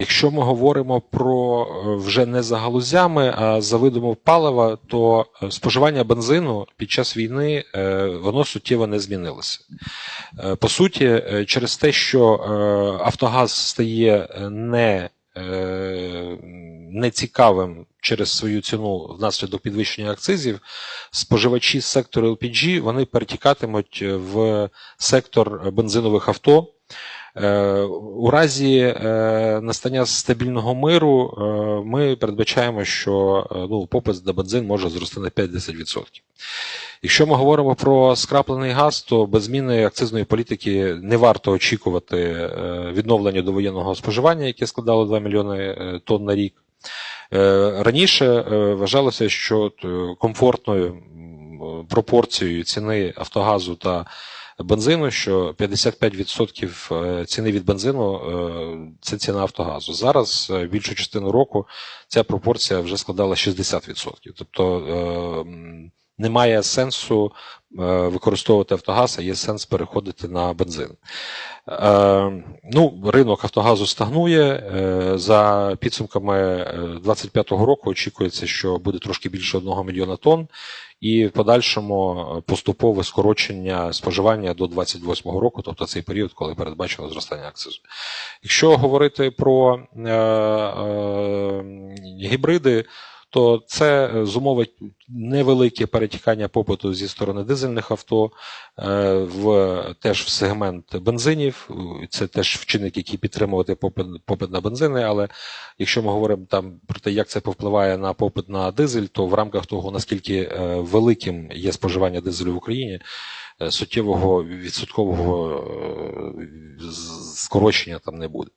Якщо ми говоримо про е, вже не за галузями, а за видами палива, то е, споживання бензину під час війни е, воно суттєво не змінилося. По суті, через те, що Автогаз стає не, нецікавим через свою ціну внаслідок підвищення акцизів, споживачі сектору LPG вони перетікатимуть в сектор бензинових авто. Е, У разі е, настання стабільного миру е, ми передбачаємо, що ну, попит на бензин може зрости на 5-10%. Якщо ми говоримо про скраплений газ, то без зміни акцизної політики не варто очікувати відновлення довоєнного споживання, яке складало 2 мільйони тонн на рік. Раніше вважалося, що комфортною пропорцією ціни Автогазу та бензину, що 55% е, ціни від бензину е, це ціна Автогазу. Зараз е, більшу частину року ця пропорція вже складала 60%. Тобто немає сенсу е, використовувати Автогаз, а є сенс переходити на бензин. Е, Ну, ринок Автогазу стагнує. Е, За підсумками 2025 року очікується, що буде трошки більше 1 мільйона тонн, і в подальшому поступове скорочення споживання до 2028 року, тобто цей період, коли передбачено зростання акцизу. Якщо говорити про гібриди, то це е, зумовить невелике перетікання попиту зі сторони дизельних авто е, в теж в сегмент бензинів. Це теж вчинник, який підтримувати попит, попит на бензини. Але якщо ми говоримо там про те, як це повпливає на попит на дизель, то в рамках того наскільки е, великим є споживання дизелю в Україні. Суттєвого відсоткового скорочення там не буде.